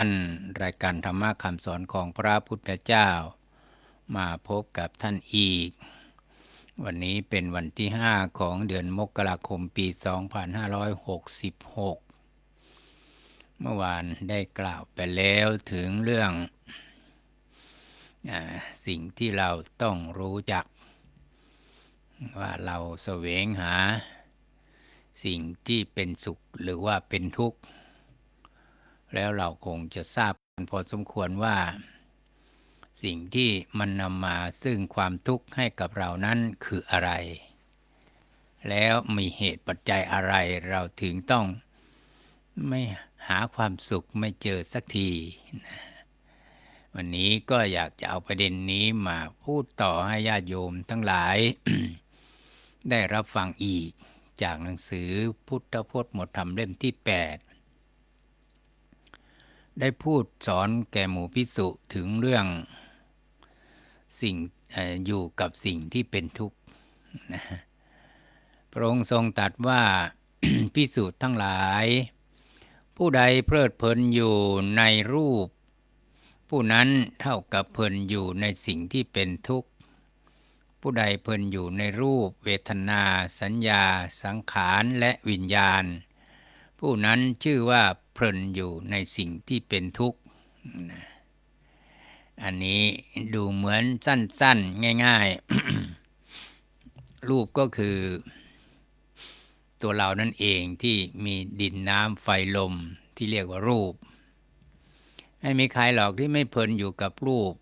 ท่านรายการธรรมะคำสอนของพระพุทธเจ้า มาพบกับท่านอีก วันนี้เป็นวันที่ 5 ของเดือนมกราคมปี 2566 เมื่อวานได้กล่าวไปแล้วถึงเรื่องอสิ่งที่เราต้องรู้จัก ว่าเราแสวงหา สิ่งที่เป็นสุขหรือว่าเป็นทุกข์ แล้วเราคงจะทราบพอสมควรว่า สิ่งที่มันนำมาซึ่งความทุกข์ให้กับเรานั้นคืออะไร แล้วมีเหตุปัจจัยอะไรเราถึงต้องไม่หาความสุขไม่เจอสักทีวันนี้ก็อยากจะเอาประเด็นนี้มาพูดต่อให้ญาติโยมทั้งหลาย ได้รับฟังอีก จากหนังสือพุทธพจน์หมดธรรมเล่มที่ 8 ได้พูดสอนแก่หมู่พิสุถึงเรื่องสิ่งอยู่กับสิ่งที่เป็นทุกข์นะพระองค์ทรงตรัสว่าพิสุทั้งหลาย ผู้ใดเพลิดเพลินอยู่ในรูป ผู้นั้นเท่ากับเพลินอยู่ในสิ่งที่เป็นทุกข์ ผู้ใดเพลินอยู่ในรูป เวทนา สัญญา สังขารและวิญญาณ ผู้นั้นชื่อว่า เพลินอยู่ในสิ่งที่เป็นทุกข์อันนี้ดูเหมือนสั้น ๆ ง่าย ๆ รูปก็คือ ตัวเรานั่นเองที่มีดินน้ำไฟลมที่เรียกว่ารูป ไม่มีใครหรอกที่ไม่เพลินอยู่กับรูป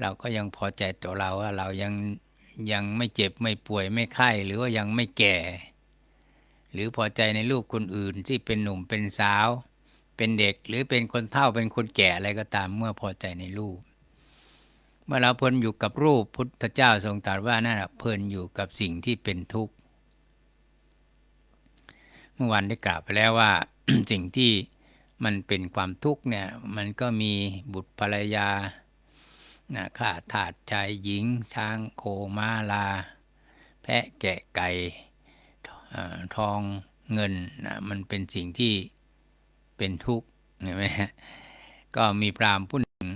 เราก็ยังพอใจตัวเราว่าเรายังยังไม่เจ็บไม่ป่วยไม่ไข้หรือว่ายังไม่แก่ หรือพอใจในรูปคนอื่นที่เป็นหนุ่มเป็นสาว เป็นเด็กหรือเป็นคนเฒ่าเป็นคนแก่อะไรก็ตามเมื่อพอใจในรูป เมื่อเราเพลินอยู่กับรูปพุทธเจ้าทรงตรัสว่านั่นเพลินอยู่กับสิ่งที่เป็นทุกข์เมื่อวันได้กล่าวไปแล้วว่าสิ่งที่มันเป็นความทุกข์เนี่ยมันก็มีบุตรภรรยาข้าทาสชายหญิง ช้างโคม้าลา แพะแกะไก่ ทองเงินนะมันเป็นสิ่งที่เป็นทุกข์เห็นไหมฮะก็มีพราหมณ์ผู้หนึ่ง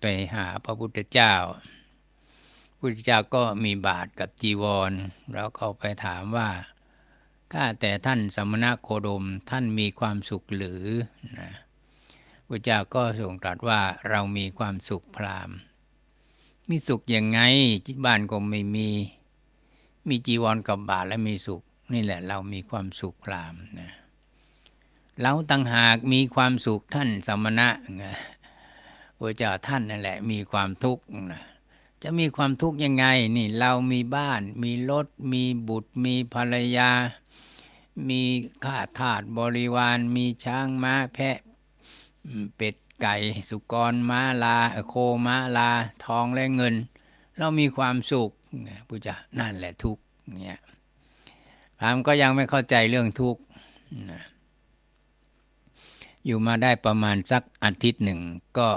ไปหาพระพุทธเจ้าพุทธเจ้าก็มีบาทกับจีวร แล้วเขาไปถามว่าข้าแต่ท่านสมณะโคดมท่านมีความสุขหรือนะพระเจ้าก็ทรงตรัสว่าเรามีความสุขพราหมณ์ มีสุขยังไงจิตบ้านก็ไม่มี มีจีวรกับบาทและมีสุข นี่แหละเรามีความสุขพรามนะเราต่างหากมีความสุขท่านสมณะนะพระเจ้าท่านนั่นแหละ มีความทุกข์นะจะมีความทุกข์ยังไงนี่เรามีบ้าน มีรถมีบุตร มีภรรยา มีข้าทาสบริวาร มีช้างม้าแพะ เป็ดไก่สุกรม้าลา โคม้าลา ทองและเงิน เรามีความสุขพุทธเจ้านั่นแหละทุกข์เนี่ย พรามก็ยังไม่เข้าใจเรื่องทุกข์อยู่มาได้ประมาณสักอาทิตย์หนึ่ง ก็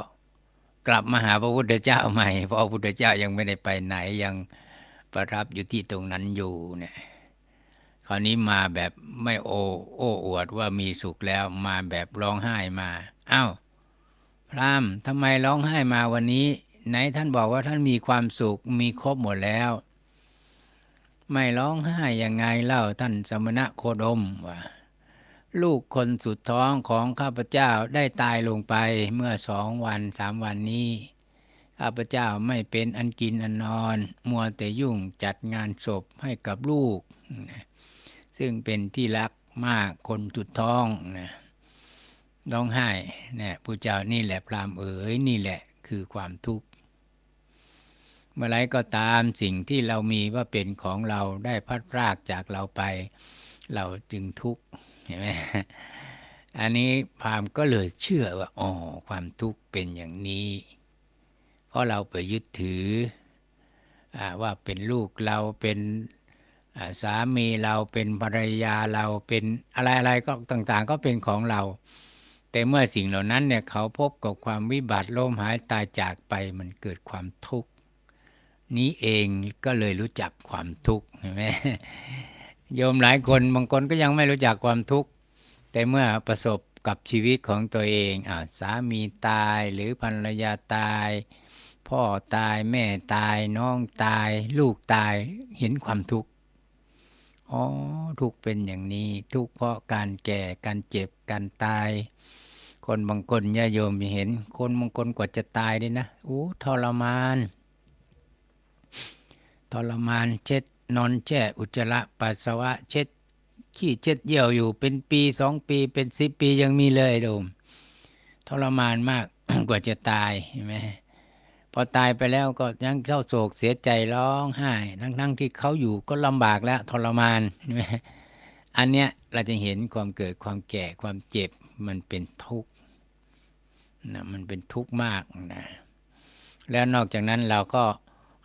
กลับมาหาพระพุทธเจ้าใหม่ เพราะพระพุทธเจ้ายังไม่ได้ไปไหนยังประทับอยู่ที่ตรงนั้นอยู่เนี่ยคราวนี้มาแบบไม่โอ้โอ้อวดว่ามีสุขแล้วมาแบบร้องไห้มาอ้าวพรามทำไมร้องไห้มาวันนี้ ไหนท่านบอกว่าท่านมีความสุขมีครบหมดแล้ว ไม่ร้องไห้ยังไงเล่าท่านสมณะโคดมว่าลูกคนสุดท้องของข้าพเจ้าได้ตายลงไปเมื่อสองวันสามวันนี้ ข้าพเจ้าไม่เป็นอันกินอันนอน มัวแต่ยุ่งจัดงานศพให้กับลูกซึ่งเป็นที่รักมากคนสุดท้องนะร้องไห้เนี่ยผู้เจ้านี่แหละพรามเอ๋ยนี่แหละคือความทุกข์ เมื่อไรก็ตามสิ่งที่เรามีว่าเป็นของเราได้พัดพรากจากเราไป เราจึงทุกข์เห็นไหมอันนี้พามก็เลยเชื่อว่าอ๋อความทุกข์เป็นอย่างนี้ เพราะเราไปยึดถืออว่าเป็นลูกเราเป็นสามีเราเป็นภรรยาเราเป็นอะไรๆก็ต่างๆ ก็เป็นของเรา แต่เมื่อสิ่งเหล่านั้นเนี่ยเขาพบกับความวิบัติล้มหายตายจากไปมันเกิดความทุกข์ นี้เองก็เลยรู้จักความทุกข์เห็นไหมโยมหลายคนบางคนก็ยังไม่รู้จักความทุกข์ แต่เมื่อประสบกับชีวิตของตัวเองอ่าสามีตายหรือภรรยาตาย พ่อตายแม่ตายน้องตาย ลูกตายเห็นความทุกข์อ๋อทุกข์เป็นอย่างนี้ทุกข์เพราะการแก่การเจ็บการตาย คนบางคนญาโยมเห็น คนบางคนกว่าจะตายด้วยนะอู้ทรมาน ทรมานเช็ดนอนแช่อุจจาระปัสสาวะเช็ดขี้เช็ดเยี่ยวอยู่เป็นปีสองปีเป็นสิบปียังมีเลยโดมทรมานมากกว่าจะตายเห็นไหมพอตายไปแล้วก็ยังเศร้าโศกเสียใจร้องไห้ ทั้งๆทที่เขาอยู่ก็ลำบากแล้วทรมานใช่ไหมอันเนี้ยเราจะเห็นความเกิดความแก่ความเจ็บมันเป็นทุกข์นะมันเป็นทุกข์มากนะแล้วนอกจากนั้นเราก็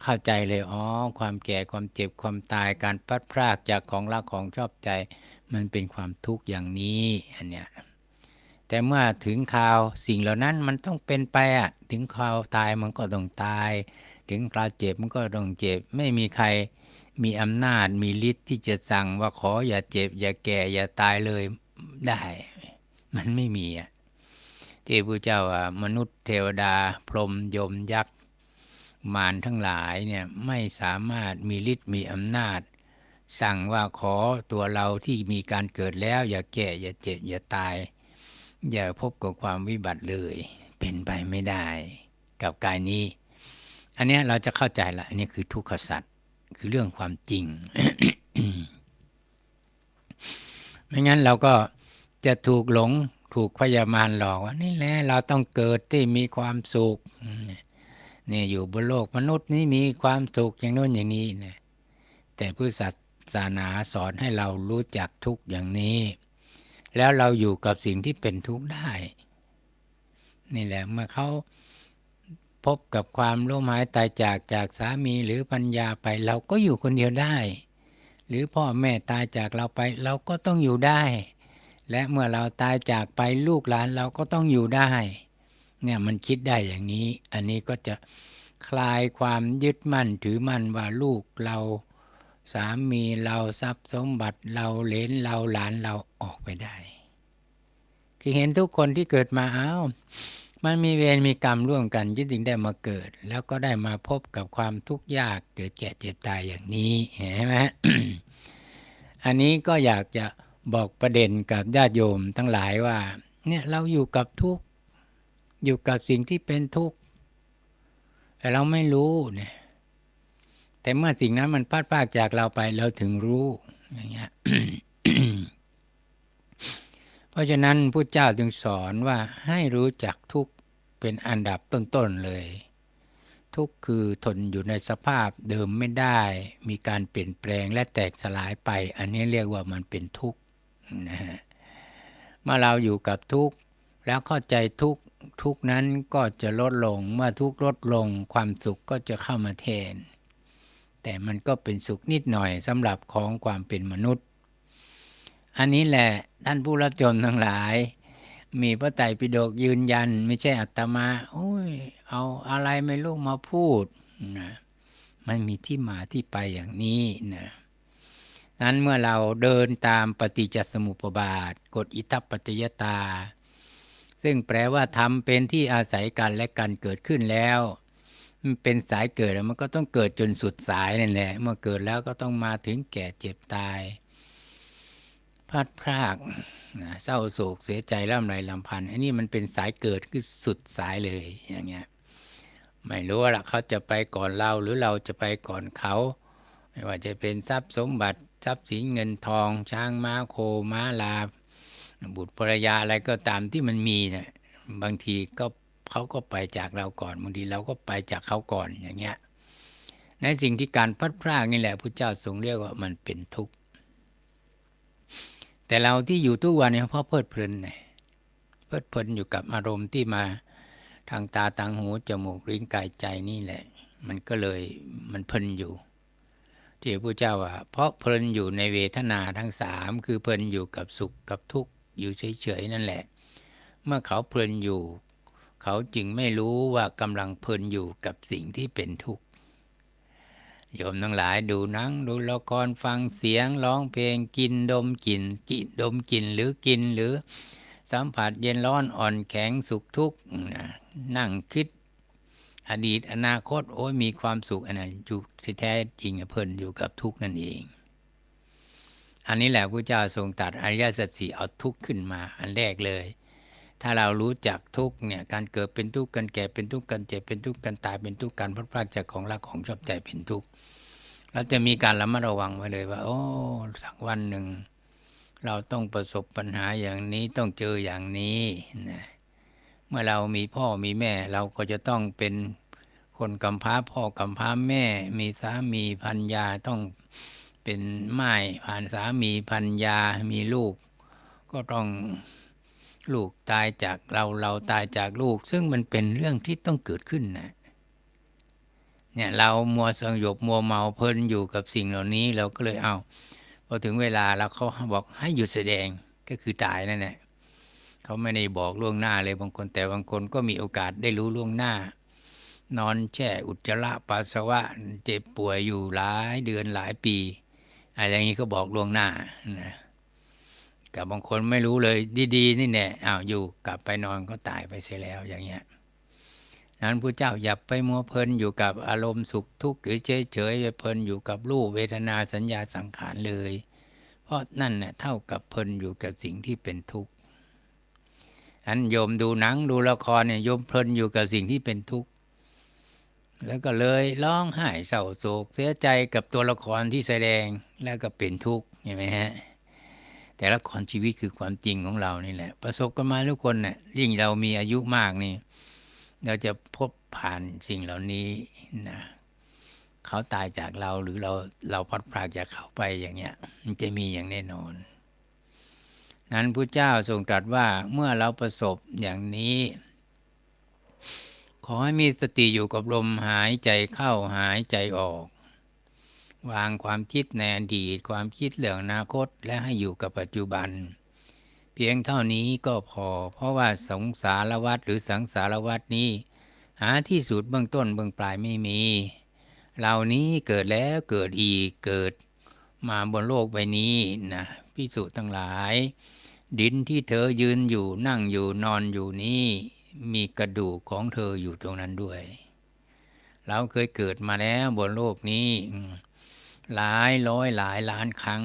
เข้าใจเลย อ๋อ ความแก่ความเจ็บความตายการพลัดพรากจากของรักของชอบใจ มันเป็นความทุกข์อย่างนี้อันเนี้ยแต่เมื่อถึงคราวสิ่งเหล่านั้นมันต้องเป็นไปอะถึงคราวตายมันก็ต้องตาย ถึงคราวเจ็บมันก็ต้องเจ็บ ไม่มีใครมีอำนาจมีฤทธิ์ที่จะสั่งว่าขออย่าเจ็บ อย่าแก่อย่าตายเลยได้ มันไม่มีอะที่พระเจ้าว่ามนุษย์เทวดา พรหมยมยักษ์ มารทั้งหลายเนี่ยไม่สามารถมีฤทธิ์มีอำนาจ สั่งว่าขอตัวเราที่มีการเกิดแล้ว อย่าแก่อย่าเจ็บอย่าตาย อย่าพบกับความวิบัติเลยเป็นไปไม่ได้กับกายนี้ อันนี้เราจะเข้าใจละอันนี้คือทุกขสัตว์คือเรื่องความจริง ไม่งั้นเราก็จะถูกหลงถูกพยามารหลอกว่านี่แหละเราต้องเกิดที่มีความสุข นี่ยอยู่บนโลกมนุษย์นี่มีความสุขอย่างโน้นอย่างนี้นะแต่พุทธศาสนาสอนให้เรารู้จักทุกอย่างนี้ แล้วเราอยู่กับสิ่งที่เป็นทุกข์ได้ นี่แหละเมื่อเขาพบกับความล้มหายตายจากจากสามีหรือปัญญาไป เราก็อยู่คนเดียวได้ หรือพ่อแม่ตายจากเราไป เราก็ต้องอยู่ได้ และเมื่อเราตายจากไปลูกหลานเราก็ต้องอยู่ได้ เนี่ยมันคิดได้อย่างนี้ อันนี้ก็จะคลายความยึดมั่นถือมั่นว่าลูกเราสามีเราทรัพย์สมบัติเราเลนเราหลานเราออกไปได้ คือเห็นทุกคนที่เกิดมาอ้าวมันมีเวรมีกรรมร่วมกันยึดถึงได้มาเกิด แล้วก็ได้มาพบกับความทุกข์ยากเกิดแก่เจ็บตายอย่างนี้เห็นไหมอันนี้ก็อยากจะบอกประเด็นกับญาติโยมทั้งหลายว่า เนี่ยเราอยู่กับทุกข์ อยู่กับสิ่งที่เป็นทุกข์แต่เราไม่รู้เนี่ยแต่เมื่อสิ่งนั้นมันพลาดพลาดจากเราไปเราถึงรู้อย่างเงี้ยเพราะฉะนั้นพุทธเจ้าจึงสอนว่าให้รู้จักทุกข์เป็นอันดับต้นๆเลย ทุกข์คือทนอยู่ในสภาพเดิมไม่ได้ มีการเปลี่ยนแปลงและแตกสลายไป อันนี้เรียกว่ามันเป็นทุกข์นะฮะเมื่อเราอยู่กับทุกข์แล้วเข้าใจทุกข์ ทุกนั้นก็จะลดลงเมื่อทุกลดลง ความสุขก็จะเข้ามาแทน แต่มันก็เป็นสุขนิดหน่อยสำหรับของความเป็นมนุษย์ อันนี้แหละท่านผู้รับชมทั้งหลาย มีพระไตรปิฎกยืนยัน ไม่ใช่อัตมาโอ้ยเอาอะไรไม่รู้มาพูดนะมันมีที่มาที่ไปอย่างนี้นะนั้นเมื่อเราเดินตามปฏิจจสมุปบาท กฎอิทัปปัจจยตา ซึ่งแปลว่าทำเป็นที่อาศัยกันและกันเกิดขึ้นแล้วมันเป็นสายเกิดแล้วมันก็ต้องเกิดจนสุดสายนั่นแหละ เมื่อเกิดแล้วก็ต้องมาถึงแก่เจ็บตายพลาดพรากนะเศร้าโศกเสียใจร่ำไรลำพันธ์อันนี้มันเป็นสายเกิดคือสุดสายเลยอย่างเงี้ยไม่รู้ว่าละเขาจะไปก่อนเราหรือเราจะไปก่อนเขา ไม่ว่าจะเป็นทรัพย์สมบัติทรัพย์สินเงินทอง ช้างม้าโคม้าลา บุตรภรรยาอะไรก็ตามที่มันมีเนะี่ยบางทีก็เขาก็ไปจากเราก่อนบางทีเราก็ไปจากเขาก่อนอย่างเงี้ยในสิ่งที่การพัดพรากนี่แหละพระเจ้าทรงเรียกว่ามันเป็นทุกข์แต่เราที่อยู่ทุกวันเนี่ยเพราะเพลิดเพลินไงเพลิดเพลินอยู่กับอารมณ์ที่มาทางตาทางหูจมูกลิ้นกายใจนี่แหละ มันก็เลยมันเพลินอยู่ที่พระเจ้าว่า เพราะเพลินอยู่ในเวทนาทั้งสามคือเพลินอยู่กับสุขกับทุกข์ อยู่เฉยๆนั่นแหละ เมื่อเขาเพลินอยู่ เขาจึงไม่รู้ว่ากำลังเพลินอยู่กับสิ่งที่เป็นทุกข์โยมทั้งหลายดูหนังดูละครฟังเสียงร้องเพลงกินดมกลิ่นกินดมกลิ่นหรือกินหรือสัมผัสเย็นร้อนอ่อนแข็งสุขทุกข์นั่งคิดอดีตอนาคตโอ้ยมีความสุขอันนั้นอยู่ที่แท้จริงเพลินอยู่กับทุกข์นั่นเอง อันนี้แหละพระเจ้าทรงตัดอริยสัจสี่เอาทุกข์ขึ้นมา อันแรกเลย ถ้าเรารู้จักทุกข์เนี่ยการเกิดเป็นทุกข์การแก่เป็นทุกข์การเจ็บเป็นทุกข์การตายเป็นทุกข์การพลัดพรากจากของรักของชอบใจเป็นทุกข์เราจะมีการระมัดระวังไว้เลยว่า โอ้สักวันหนึ่ง เราต้องประสบปัญหาอย่างนี้ต้องเจออย่างนี้นะเมื่อเรามีพ่อมีแม่ เราก็จะต้องเป็นคนกำพร้าพ่อกำพร้าแม่ มีสามีพันยาต้อง เป็นไม้ผ่านสามีพันยามีลูก ก็ต้องลูกตายจากเราเราตายจากลูก ซึ่งมันเป็นเรื่องที่ต้องเกิดขึ้นนะเนี่ยเรามัวสงบมัวเมาเพลินอยู่กับสิ่งเหล่านี้เราก็เลยเอาพอถึงเวลาแล้วเขาบอกให้หยุดแสดงก็คือตายนั่นแหละเขาไม่ได้บอกล่วงหน้าเลยบางคนแต่บางคนก็มีโอกาสได้รู้ล่วงหน้า นอนแช่อุจจาระปัสสาวะเจ็บป่วยอยู่หลายเดือนหลายปี อะไรอย่างนี้ก็บอกล่วงหน้านะกับบางคนไม่รู้เลยดีๆนี่แน่อ้าวอยู่กลับไปนอนก็ตายไปเสียแล้วอย่างเงี้ยนั้นพระเจ้าอย่าไปมัวเพลินอยู่กับอารมณ์สุขทุกข์หรือเฉยเฉยไปเพลินอยู่กับรูปเวทนาสัญญาสังขารเลย เพราะนั่นเน่ยเท่ากับเพลินอยู่กับสิ่งที่เป็นทุกข์อันโยมดูหนังดูละครเนี่ยโยมเพลินอยู่กับสิ่งที่เป็นทุกข์ แล้วก็เลยร้องไห้เศร้าโศกเสียใจกับตัวละครที่แสดงแล้วก็เป็นทุกข์เห็นไหมฮะแต่ละครชีวิตคือความจริงของเรานี่แหละ ประสบกันมาทุกคนเนะ่ยยิ่งเรามีอายุมากนี่เราจะพบผ่านสิ่งเหล่านี้นะเขาตายจากเราหรือเราเราพัดพรากจากเขาไปอย่างเงี้ยมันจะมีอย่างแน่นอน นั้นพระเจ้าทรงตรัสว่าเมื่อเราประสบอย่างนี้ ขอให้มีสติอยู่กับลมหายใจเข้าหายใจออก วางความคิดในอดีตความคิดเรื่องอนาคตและให้อยู่กับปัจจุบัน เพียงเท่านี้ก็พอ เพราะว่าสงสารวัฏหรือสังสารวัฏนี้ หาที่สุดเบื้องต้นเบื้องปลายไม่มี เหล่านี้เกิดแล้วเกิดอีกเกิดมาบนโลกใบนี้นะพิสุทั้งหลาย ดินที่เธอยืนอยู่นั่งอยู่นอนอยู่นี้ มีกระดูกของเธออยู่ตรงนั้นด้วย เราเคยเกิดมาแล้วบนโลกนี้ หลายร้อยหลายล้านครั้ง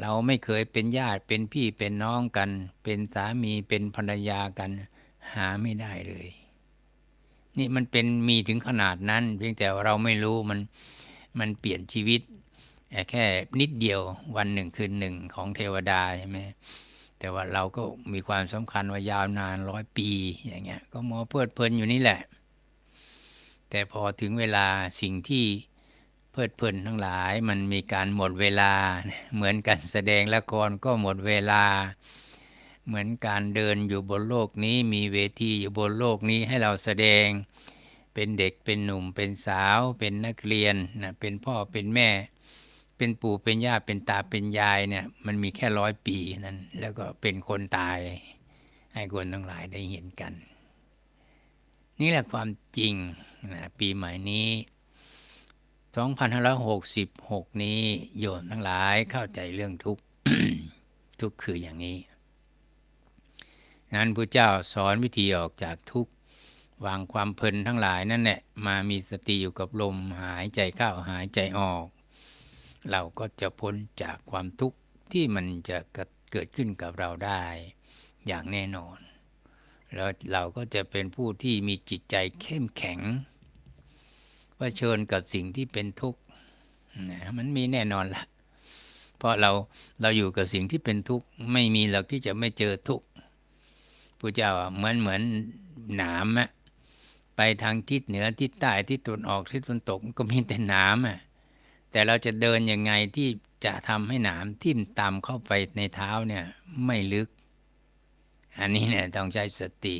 เราไม่เคยเป็นญาติเป็นพี่เป็นน้องกัน เป็นสามีเป็นภรรยากัน หาไม่ได้เลย นี่มันเป็นมีถึงขนาดนั้น เพียงแต่เราไม่รู้มันมันเปลี่ยนชีวิตแค่นิดเดียววันหนึ่งคืนหนึ่งของเทวดาใช่ไหม แต่ว่าเราก็มีความสำคัญว่ายาวนานร้อยปีอย่างเงี้ยก็มอเพลิดเพลินอยู่นี่แหละ แต่พอถึงเวลาสิ่งที่เพลิดเพลินทั้งหลายมันมีการหมดเวลาเหมือนกันแสดงละครก็หมดเวลา เหมือนการเดินอยู่บนโลกนี้มีเวทีอยู่บนโลกนี้ให้เราแสดงเป็นเด็กเป็นหนุ่มเป็นสาว เป็นนักเรียนนะเป็นพ่อเป็นแม่ เป็นปู่เป็นย่าเป็นตาเป็นยายเนี่ย มันมีแค่ร้อยปีนั้น แล้วก็เป็นคนตาย ให้คนทั้งหลายได้เห็นกัน นี่แหละความจริงนะปีใหม่นี้ 2566 นี้โยมทั้งหลายเข้าใจเรื่องทุกข์ทุกข์คืออย่างนี้ นั้นพระเจ้าสอนวิธีออกจากทุกข์วางความเพลินทั้งหลายนั่นแหละมามีสติอยู่กับลมหายใจเข้าหายใจออก เราก็จะพ้นจากความทุกข์ที่มันจะเกิดขึ้นกับเราได้ อย่างแน่นอน แล้วเราก็จะเป็นผู้ที่มีจิตใจเข้มแข็งเผชิญกับสิ่งที่เป็นทุกข์นะมันมีแน่นอนละเพราะเราเราอยู่กับสิ่งที่เป็นทุกข์ไม่มีหรอกที่จะไม่เจอทุกข์พระเจ้าเหมือนเหมือนหนามอะไปทางทิศเหนือทิศใต้ทิศตะวันออกทิศตะวันตกก็มีแต่หนามอะ แต่เราจะเดินยังไงที่จะทำให้หนามทิ่มตามเข้าไปในเท้าเนี่ยไม่ลึก อันนี้เนี่ยต้องใช้สติ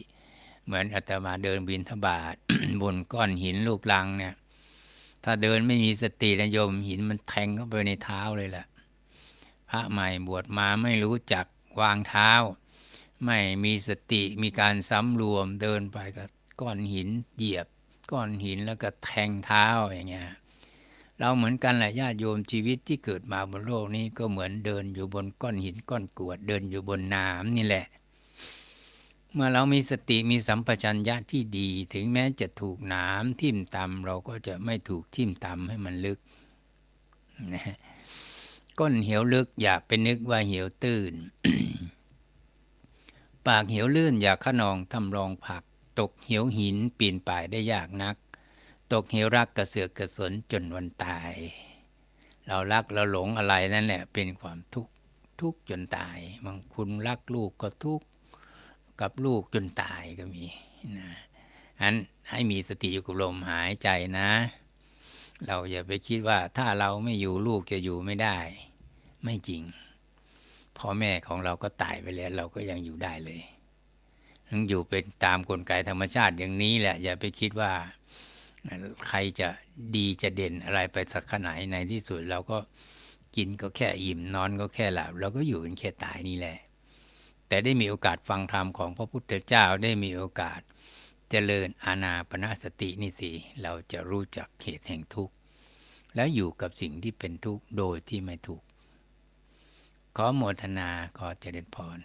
เหมือนอาตมาเดินบินทบาทบนก้อนหินลูกลังเนี่ยถ้าเดินไม่มีสตินะโยมหินมันแทงเข้าไปในเท้าเลยแหละพระใหม่บวชมาไม่รู้จักวางเท้า ไม่มีสติมีการซ้ำรวมเดินไปกับก้อนหินเหยียบ ก้อนหินแล้วก็แทงเท้าอย่างเงี้ย เราเหมือนกันแหละญาติโยมชีวิตที่เกิดมาบนโลกนี้ก็เหมือนเดินอยู่บนก้อนหินก้อนกวด เดินอยู่บนน้ำนี่แหละ เมื่อเรามีสติมีสัมปชัญญะที่ดี ถึงแม้จะถูกน้ำทิ่มตำเราก็จะไม่ถูกทิ่มตำให้มันลึกนะก้นเหวลึกอย่าไปนึกว่าเหวตื้น ปากเหวลื่นอย่าขนองทำรองผัก ตกเหวหินปีนป่ายได้ยากนัก ตกเหวรักกระเสือกกระสนจนวันตาย เรารักเราหลงอะไรนั่นแหละเป็นความทุกข์ทุกข์จนตายบางคุณรักลูกก็ทุกข์กับลูกจนตายก็มีนะอันให้มีสติอยู่กับลมหายใจนะ เราอย่าไปคิดว่าถ้าเราไม่อยู่ลูกจะอยู่ไม่ได้ ไม่จริงพ่อแม่ของเราก็ตายไปแล้ว เราก็ยังอยู่ได้เลยยังอยู่เป็นตามกลไกธรรมชาติอย่างนี้แหละ อย่าไปคิดว่า ใครจะดีจะเด่นอะไรไปสักขนาดในที่สุดเราก็กินก็แค่อิ่มนอนก็แค่หลับเราก็อยู่กันแค่ตายนี่แหละ แต่ได้มีโอกาสฟังธรรมของพระพุทธเจ้าได้มีโอกาสเจริญอาณาปณะสตินี่สิเราจะรู้จักเหตุแห่งทุกข์แล้วอยู่กับสิ่งที่เป็นทุกข์โดยที่ไม่ทุกข์ขอโมทนาขอเจริญพร